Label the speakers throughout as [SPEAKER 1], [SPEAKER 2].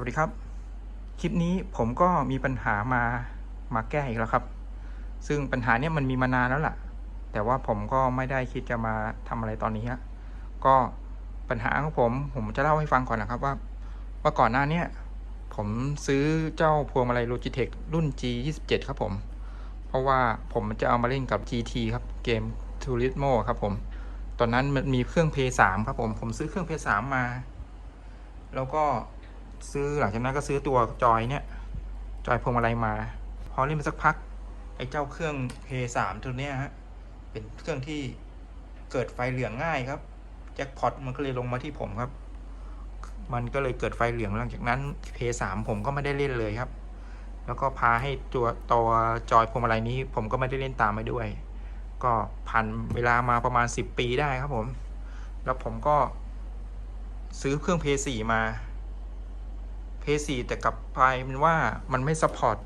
[SPEAKER 1] วัสดีครับ คลิปนี้ผมก็มีปัญหามามาแก้อีกแล้วครับ ซึ่งปัญหาเนี้ยมันมีมานานแล้วล่ะ แต่ว่าผมก็ไม่ได้คิดจะมาทำอะไรตอนนี้ฮะก็ปัญหาของผมผมจะเล่าให้ฟังก่อนนะครับว่า ว่าก่อนหน้าเนี้ยผมซื้อเจ้าพวงมาลัย Logitech รุ่น G27 ครับผม เพราะว่าผมจะเอามาเล่นกับ GT ครับเกม Turismo ครับผม ตอนนั้นมันมีเครื่อง Play 3ครับผม ผมซื้อเครื่อง Play 3มา แล้วก็ ซื้อหลังจากนั้นก็ซื้อตัวจอยเนี่ย จอยพวงมาลัยมา พอเล่นมาสักพัก ไอ้เจ้าเครื่อง p 3ตัวเนี้ยฮะ เป็นเครื่องที่เกิดไฟเหลืองง่ายครับ แจ็คพอตมันก็เลยลงมาที่ผมครับ มันก็เลยเกิดไฟเหลืองหลังจากนั้น p 3ผมก็ไม่ได้เล่นเลยครับ แล้วก็พาให้ตัวตัวจอยพวงมาลัยนี้ ผมก็ไม่ได้เล่นตามไปด้วย ก็ผ่านเวลามาประมาณ 10 ปีได้ครับผม แล้วผมก็ซื้อเครื่อง p 4มา PS4 แต่กลับไปมันว่ามันไม่ซัพพอร์ต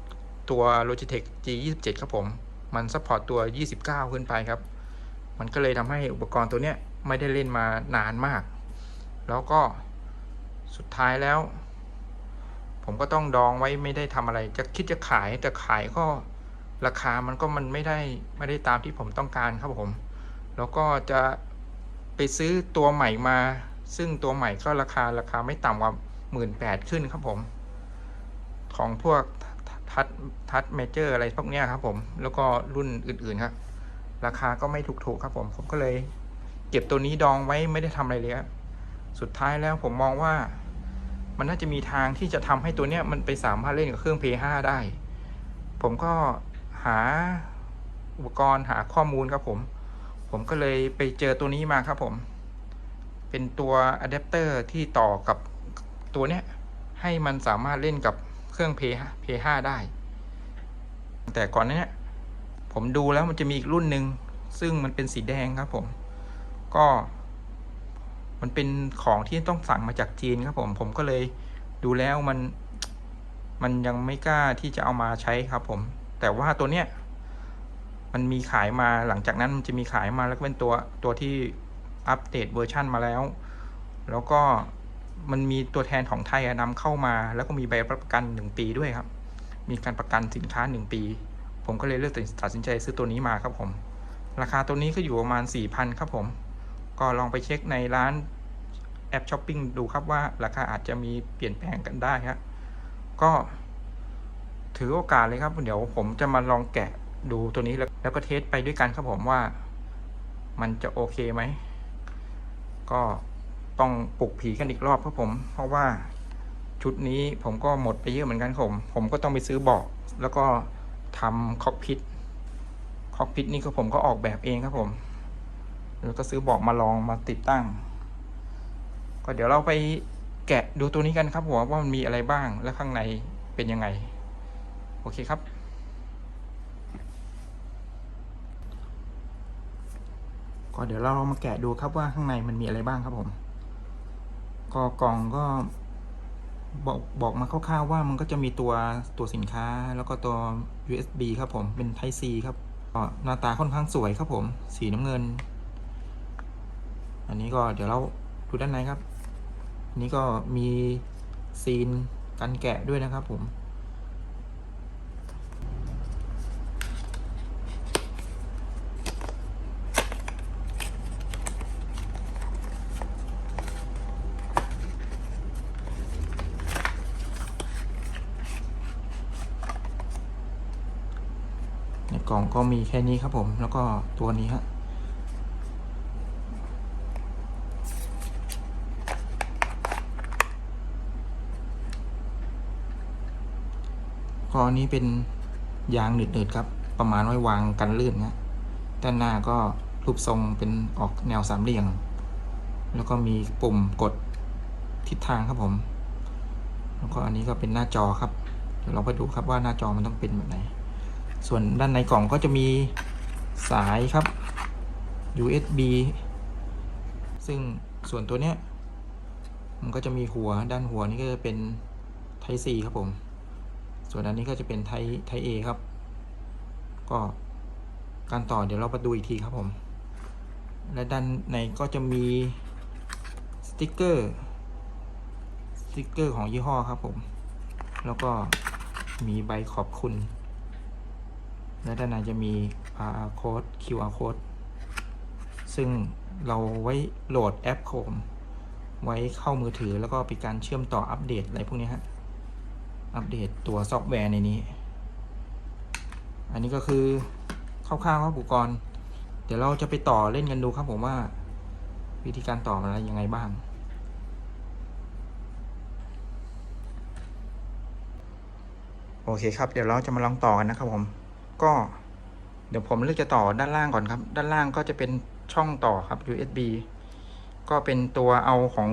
[SPEAKER 1] ตัว Logitech G27 ครับผม มันซัพพอร์ตตัว 29 ขึ้นไปครับ มันก็เลยทำให้อุปกรณ์ตัวเนี้ยไม่ได้เล่นมานานมาก แล้วก็สุดท้ายแล้ว ผมก็ต้องดองไว้ไม่ได้ทำอะไร จะคิดจะขายแต่ขายก็ราคามันก็มันไม่ได้ไม่ได้ตามที่ผมต้องการครับผม แล้วก็จะไปซื้อตัวใหม่มา ซึ่งตัวใหม่ก็ราคาราคาไม่ต่ำกว่า หมื่นแปดขึ้นครับผม ของพวกทัดทัดเมเจอร์อะไรพวกเนี้ยครับผม แล้วก็รุ่นอื่นๆครับ ราคาก็ไม่ถูกๆครับผม ผมก็เลย เก็บตัวนี้ดองไว้ไม่ได้ทำอะไรเลยครับสุดท้ายแล้วผมมองว่า มันน่าจะมีทางที่จะทำให้ตัวเนี้ยมันไปสามารถเล่นกับเครื่อง P5 ได้ ผมก็หาอุปกรณ์หาข้อมูลครับผม ผมก็เลยไปเจอตัวนี้มาครับผม เป็นตัวอะแดปเตอร์ที่ต่อกับ ตัวเนี้ยให้มันสามารถเล่นกับเครื่อง P5 P5 ได้ แต่ก่อนนาเนี้ยผมดูแล้วมันจะมีอีกรุ่นหนึ่งซึ่งมันเป็นสีแดงครับผม ก็ มันเป็นของที่ต้องสั่งมาจากจีนครับผม ผมก็เลยดูแล้วมัน มันยังไม่กล้าที่จะเอามาใช้ครับผม แต่ว่าตัวเนี้ยมันมีขายมาหลังจากนั้นมันจะมีขายมาแล้วก็เป็นตัวตัวที่อัปเดตเวอร์ชันมาแล้ว แล้วก็ มันมีตัวแทนของไทยอะนำเข้ามา แล้วก็มีใบประกันหนึ่งปีด้วยครับ มีการประกันสินค้าหนึ่งปี ผมก็เลยเลือกตัดสินใจซื้อตัวนี้มาครับผม ราคาตัวนี้ก็อยู่ประมาณ4 0 0 0ครับผม ก็ลองไปเช็คในร้านแอปช้อปปิ้งดูครับว่าราคาอาจจะมีเปลี่ยนแปลงกันได้ครับก็ถือโอกาสเลยครับ เดี๋ยวผมจะมาลองแกะดูตัวนี้แล้วแล้วก็เทสไปด้วยกันครับผมว่า มันจะโอเคไหม ก็ ต้องปลุกผีกันอีกรอบครับผม เพราะว่าชุดนี้ผมก็หมดไปเยอะเหมือนกันครับผม ผมก็ต้องไปซื้อเบาะแล้วก็ทำคอกพิทคอกพิทนี่ก็ผมก็ออกแบบเองครับผม แล้วก็ซื้อเบอกมาลองมาติดตั้ง ก็เดี๋ยวเราไปแกะดูตัวนี้กันครับผมว่ามันมีอะไรบ้างและข้างในเป็นยังไง โอเคครับก็เดี๋ยวเรามาแกะดูครับว่าข้างในมันมีอะไรบ้างครับผม ก็กล่องก็บอกบอกมาคร่าวๆว่ามันก็จะมีตัวตัวสินค้าแล้วก็ตัว USB ครับผมเป็น Type C ครับหน้าตาค่อนข้างสวยครับผม สีน้ำเงิน อันนี้ก็เดี๋ยวเราดูด้านในครับ อันนี้ก็มีซีนกันแกะด้วยนะครับผม ล่องก็มีแค่นี้ครับผม แล้วก็ตัวนี้ฮะก็อันนี้เป็นยางหนืดๆครับ ประมาณไว้วางกันลื่นนะด้านหน้าก็รูปทรงเป็นออกแนวสามเหลี่ยมแล้วก็มีปุ่มกดทิศทางครับผม แล้วก็อันนี้ก็เป็นหน้าจอครับ เดี๋ยวเราไปดูครับว่าหน้าจอมันต้องเป็นแบบไหน ส่วนด้านในกล่องก็จะมีสายครับ USB ซึ่งส่วนตัวเนี้ย มันก็จะมีหัวด้านหัวนี่ก็จะเป็น Type C ครับผม ส่วนอันนี้ก็จะเป็นไทไทเอครับ ก็การต่อเดี๋ยวเราไปดูอีกทีครับผม และด้านในก็จะมีสติกเกอร์สติกเกอร์ของยี่ห้อครับผม แล้วก็มีใบขอบคุณ และด้านในจะมี QR code QR code ซึ่งเราไว้โหลดแอปโคมไว้เข้ามือถือแล้วก็เป็นการเชื่อมต่ออัปเดตอะไรพวกนี้ฮะ อัปเดตตัวซอฟต์แวร์ในนี้ อันนี้ก็คือคร่าวๆครับอุปกรณ์ เดี๋ยวเราจะไปต่อเล่นกันดูครับผมว่า วิธีการต่อมันอะไรยังไงบ้าง โอเคครับ เดี๋ยวเราจะมาลองต่อกันนะครับผม ก็ เดี๋ยวผมเลือกจะต่อด้านล่างก่อนครับ ด้านล่างก็จะเป็นช่องต่อครับ USB ก็เป็นตัวเอาของ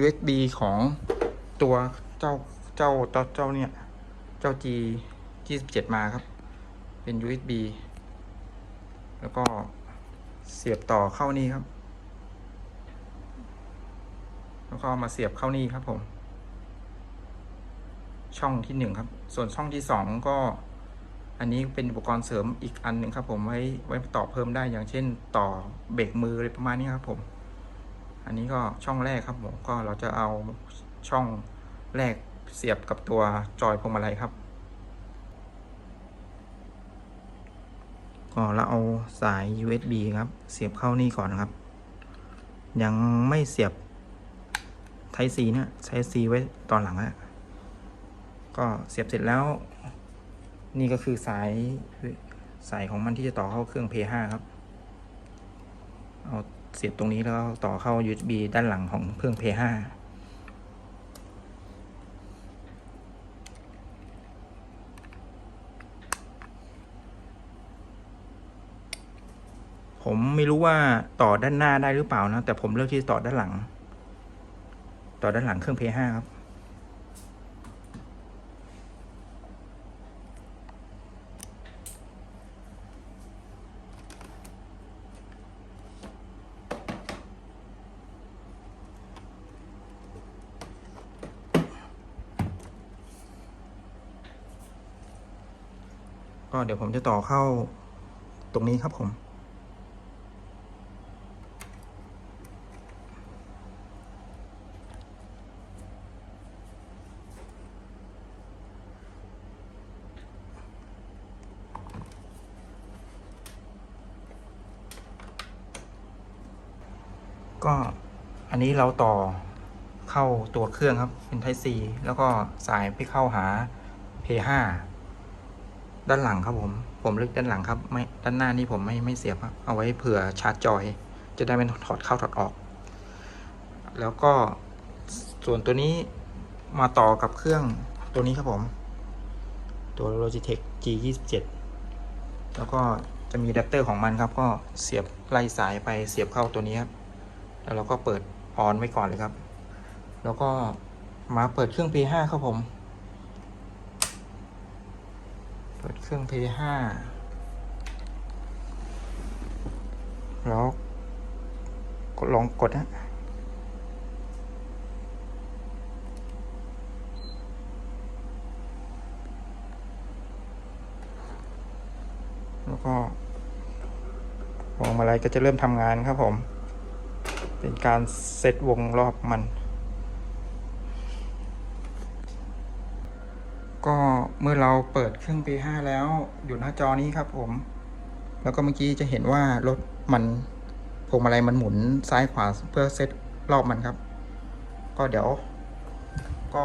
[SPEAKER 1] USB ของตัวเจ้าเจ้าเจ้าเนี่ย เจ้า G G17 มาครับ เป็น USB แล้วก็เสียบต่อเข้านี่ครับ แล้วก็มาเสียบเข้านี่ครับผม ช่องที่หนึ่งครับ ส่วนช่องที่สองก็ อันนี้เป็นอุปกรณ์เสริมอีกอันหนึ่งครับผมไว้ไว้ต่อเพิ่มได้อย่างเช่น ต่อเบรกมืออะไรประมาณนี้ครับผม อันนี้ก็ช่องแรกครับผมก็เราจะเอาช่องแรกเสียบกับตัวจอยพวงมาลัยครับก็เราเอาสาย USB ครับ เสียบเข้านี่ก่อนครับ ยังไม่เสียบ Type C นี่ย Type C ไว้ตอนหลังอะก็เสียบเสร็จแล้ว นี่ก็คือสายสายของมันที่จะต่อเข้าเครื่อง P5 ครับ เอาเสียบตรงนี้แล้วต่อเข้า USB ด้านหลังของเครื่อง P5 ผมไม่รู้ว่าต่อด้านหน้าได้หรือเปล่านะ แต่ผมเลือกที่จะต่อด้านหลัง ต่อด้านหลังเครื่อง P5 ครับ เดี๋ยวผมจะต่อเข้าตรงนี้ครับผมก็อันนี้เราต่อเข้าตัวเครื่องครับ เป็น Type C แล้วก็สายไปเข้าหา P5 ด้านหลังครับผม ผมเลือกด้านหลังครับ ไม่ด้านหน้านี่ผมไม่ไม่เสียบครับเอาไว้เผื่อชาร์จจอย จะได้ไม่ถอดเข้าถอดออก แล้วก็ส่วนตัวนี้มาต่อกับเครื่องตัวนี้ครับผม ตัว Logitech G27 แล้วก็จะมีอะแดปเตอร์ของมันครับ ก็เสียบไล่สายไปเสียบเข้าตัวนี้ครับ แล้วเราก็เปิดออนไว้ก่อนเลยครับ แล้วก็มาเปิดเครื่อง P5 ครับผม เปิดเค รื่อง P5 แล้วกดลองกดนะแล้วก็วงมาลัยก็จะเริ่มทำงานครับผม เป็นการเซตวงรอบมัน เมื่อเราเปิดเครื่อง P5 แล้วอยู่หน้าจอนี้ครับผม แล้วก็เมื่อกี้จะเห็นว่ารถมันพวงมาลัยมันหมุนซ้ายขวาเพื่อเซตรอบมันครับ ก็เดี๋ยว ก็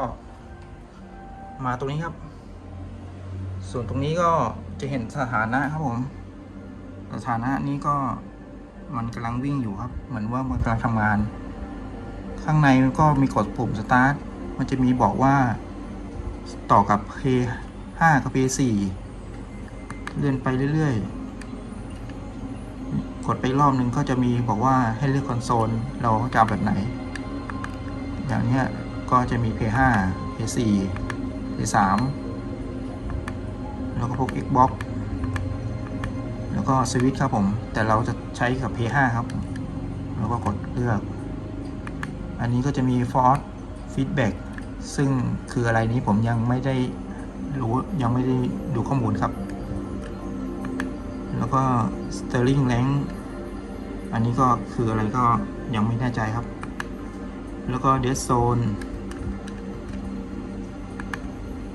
[SPEAKER 1] มาตรงนี้ครับ ส่วนตรงนี้ก็จะเห็นสถานะครับผม สถานะนี้ก็มันกำลังวิ่งอยู่ครับ เหมือนว่ามันกำลังทำงาน ข้างในก็มีกดปุ่มสตาร์ทมันจะมีบอกว่าต่อกับ P 5 copy 4เลื่อนไปเรื่อยๆ กดไปรอบนึงก็จะมีบอกว่าให้เลือกคอนโซล เราจะแบบไหน อย่างนี้ก็จะมี p 5 p 4 p 3แล้วก็พวก Xbox แล้วก็สวิตครับผม แต่เราจะใช้กับ p 5ครับ แล้วก็กดเลือก อันนี้ก็จะมี Force Feedback ซึ่งคืออะไรนี้ผมยังไม่ได้ รู้ยังไม่ได้ดูข้อมูลครับ แล้วก็ Sterling Length อันนี้ก็คืออะไรก็ยังไม่แน่ใจครับ แล้วก็ Dead Zone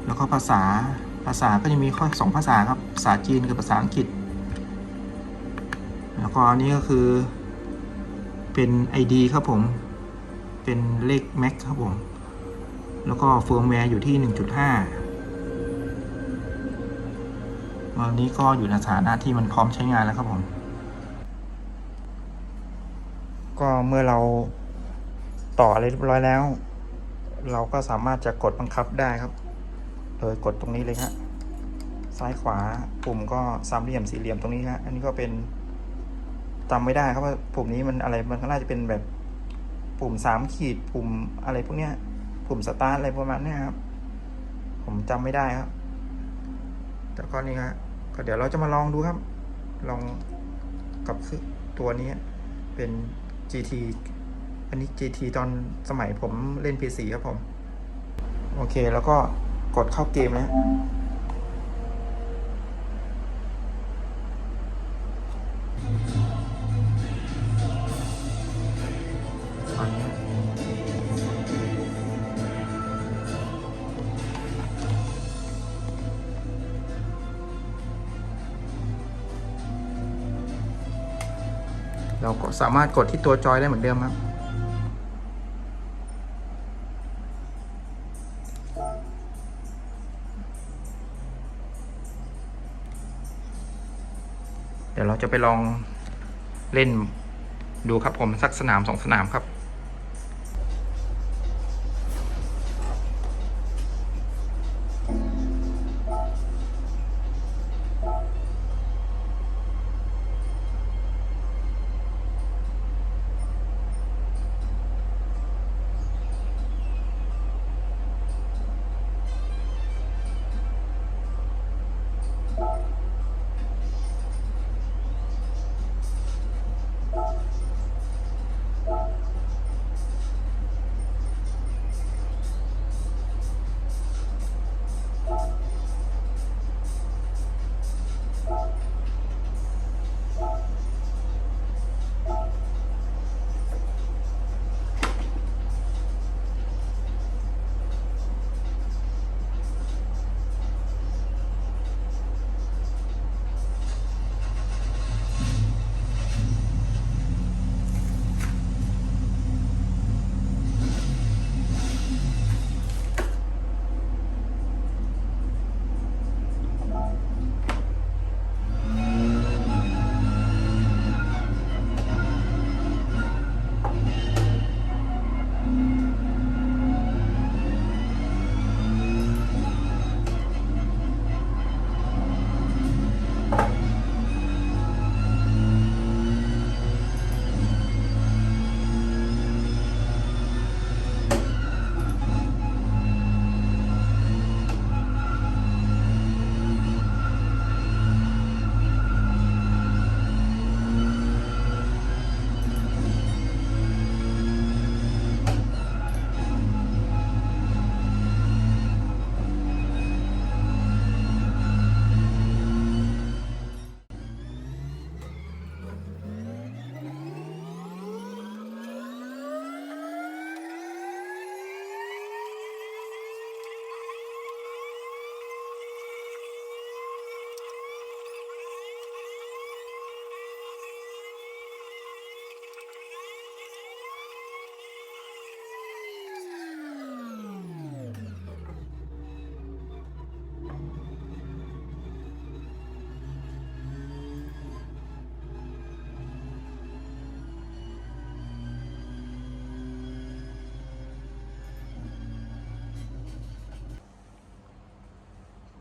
[SPEAKER 1] แล้วก็ภาษาภาษาก็จะมีข้อสองภาษาครับ ภาษาจีนกับภาษาอังกฤษ แล้วก็อันนี้ก็คือเป็น ID ครับผม เป็นเลข MAC ครับผม แล้วก็เฟิร์มแวร์อยู่ที่ 1.5 ตอนนี้ก็อยู่ในสถานะที่มันพร้อมใช้งานแล้วครับผม ก็เมื่อเราต่ออะไรเรียบร้อยแล้ว เราก็สามารถจะกดบังคับได้ครับ โดยกดตรงนี้เลยฮะซ้ายขวาปุ่มก็สามเหลี่ยมสี่เหลี่ยมตรงนี้ฮะอันนี้ก็เป็นจำไม่ได้ครับว่าปุ่มนี้มันอะไรมันก็น่าจะเป็นแบบปุ่มสามขีดปุ่มอะไรพวกเนี้ยปุ่มสตาร์ทอะไรประมาณนี้ครับ ผมจำไม่ได้ครับ แต่ก็นี่ฮะ ก็เดี๋ยวเราจะมาลองดูครับ ลองกับตัวนี้เป็น GT อันนี้ GT ตอนสมัยผมเล่น PC ครับผม โอเค แล้วก็กดเข้าเกมแล้ สามารถกดที่ตัวจอยได้เหมือนเดิมครับ เดี๋ยวเราจะไปลองเล่นดูครับผมสักสนามสองสนามครับ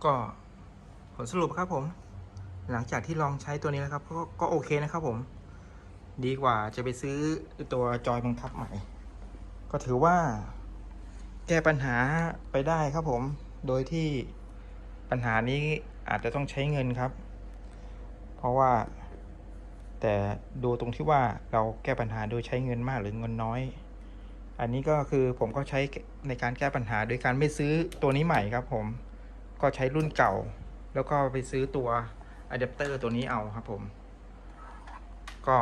[SPEAKER 1] ก็ผลสรุปครับผม หลังจากที่ลองใช้ตัวนี้แล้วครับ ก็ก็โอเคนะครับผม ดีกว่าจะไปซื้อตัวจอยบังคับใหม่ ก็ถือว่า แก้ปัญหาไปได้ครับผม โดยที่ปัญหานี้อาจจะต้องใช้เงินครับ เพราะว่า แต่ดูตรงที่ว่าเราแก้ปัญหาโดยใช้เงินมากหรือเงินน้อย อันนี้ก็คือผมก็ใช้ในการแก้ปัญหาโดยการไม่ซื้อตัวนี้ใหม่ครับผม ก็ใช้รุ่นเก่า แล้วก็ไปซื้อตัวอะแดปเตอร์ตัวนี้เอาครับผม ก็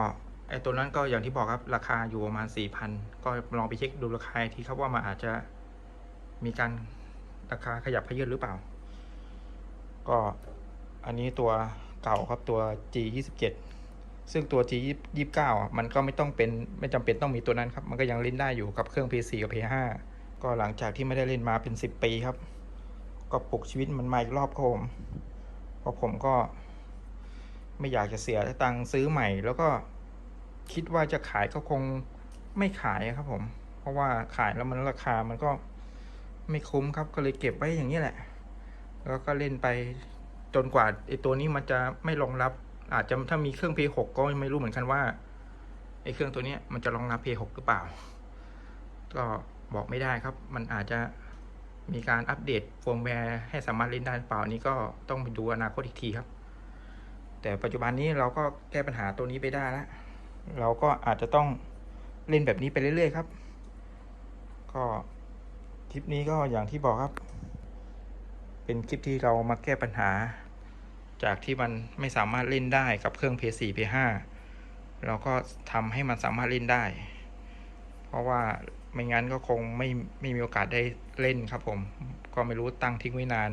[SPEAKER 1] ไอตัวนั้นก็อย่างที่บอกครับราคาอยู่ประมาณสี่พันก็ลองไปเช็คดูราคาอีกทีครับว่ามันอาจจะมีการราคาขยับขยื่นหรือเปล่า ก็อันนี้ตัวเก่าครับตัว G 2 7ซึ่งตัว G 2 9อะมันก็ไม่ต้องเป็นไม่จำเป็นต้องมีตัวนั้นครับ มันก็ยังเล่นได้อยู่กับเครื่อง P4 กับ P5 ก็หลังจากที่ไม่ได้เล่นมาเป็น 10 ปีครับ ก็ปลุกชีวิตมันมาอีกรอบครับผมเพราะผมก็ไม่อยากจะเสียตังค์ซื้อใหม่ แล้วก็คิดว่าจะขายก็คงไม่ขายครับผม เพราะว่าขายแล้วมันราคามันก็ไม่คุ้มครับก็เลยเก็บไว้อย่างนี้แหละ แล้วก็เล่นไปจนกว่าไอ้ตัวนี้มันจะไม่รองรับ อาจจะถ้ามีเครื่อง P6 ก็ไม่รู้เหมือนกันว่าไอ้เครื่องตัวนี้มันจะรองรับ P6 หรือเปล่า ก็บอกไม่ได้ครับ มันอาจจะ มีการอัปเดตเฟิร์มแวร์ให้สามารถเล่นได้หรือเปล่านนี้ก็ต้องไปดูอนาคตอีกทีครับ แต่ปัจจุบันนี้เราก็แก้ปัญหาตัวนี้ไปได้แล้วเราก็อาจจะต้องเล่นแบบนี้ไปเรื่อย ๆ ครับ ก็คลิปนี้ก็อย่างที่บอกครับ เป็นคลิปที่เรามาแก้ปัญหา จากที่มันไม่สามารถเล่นได้กับเครื่อง PS4 PS5 เราก็ทำให้มันสามารถเล่นได้ เพราะว่า ไม่งั้นก็คงไม่ไม่มีโอกาสได้เล่นครับผม ก็ไม่รู้ตั้งทิ้งไว้นาน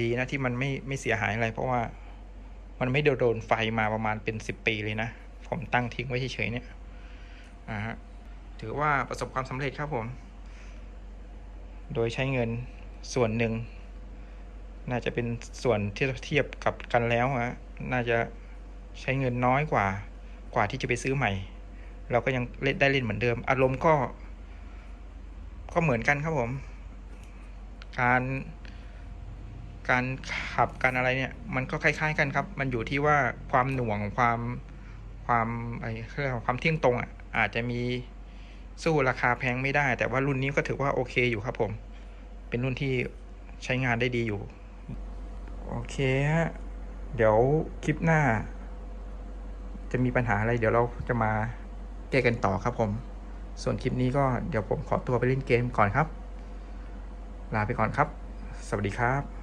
[SPEAKER 1] ดีนะที่มันไม่ไม่เสียหายอะไร เพราะว่ามันไม่โดนไฟมาประมาณเป็นสิบปีเลยนะ ผมตั้งทิ้งไว้เฉยๆเนี่ยอ่าฮะถือว่าประสบความสำเร็จครับผม โดยใช้เงินส่วนหนึ่ง น่าจะเป็นส่วนที่เทียบกับกันแล้วฮะน่าจะใช้เงินน้อยกว่า กว่าที่จะไปซื้อใหม่ เราก็ยังเล่นได้เล่นเหมือนเดิม อารมณ์ก็ ก็เหมือนกันครับผม การการขับการอะไรเนี่ย มันก็คล้าย ๆ กันครับ มันอยู่ที่ว่าความหน่วงความความไอ้เรียกว่าความเที่ยงตรงอะอาจจะมีสู้ราคาแพงไม่ได้ แต่ว่ารุ่นนี้ก็ถือว่าโอเคอยู่ครับผม เป็นรุ่นที่ใช้งานได้ดีอยู่ โอเคฮะเดี๋ยวคลิปหน้า จะมีปัญหาอะไร เดี๋ยวเราจะมาแก้กันต่อครับผม ส่วนคลิปนี้ก็เดี๋ยวผมขอตัวไปเล่นเกมก่อนครับ ลาไปก่อนครับ สวัสดีครับ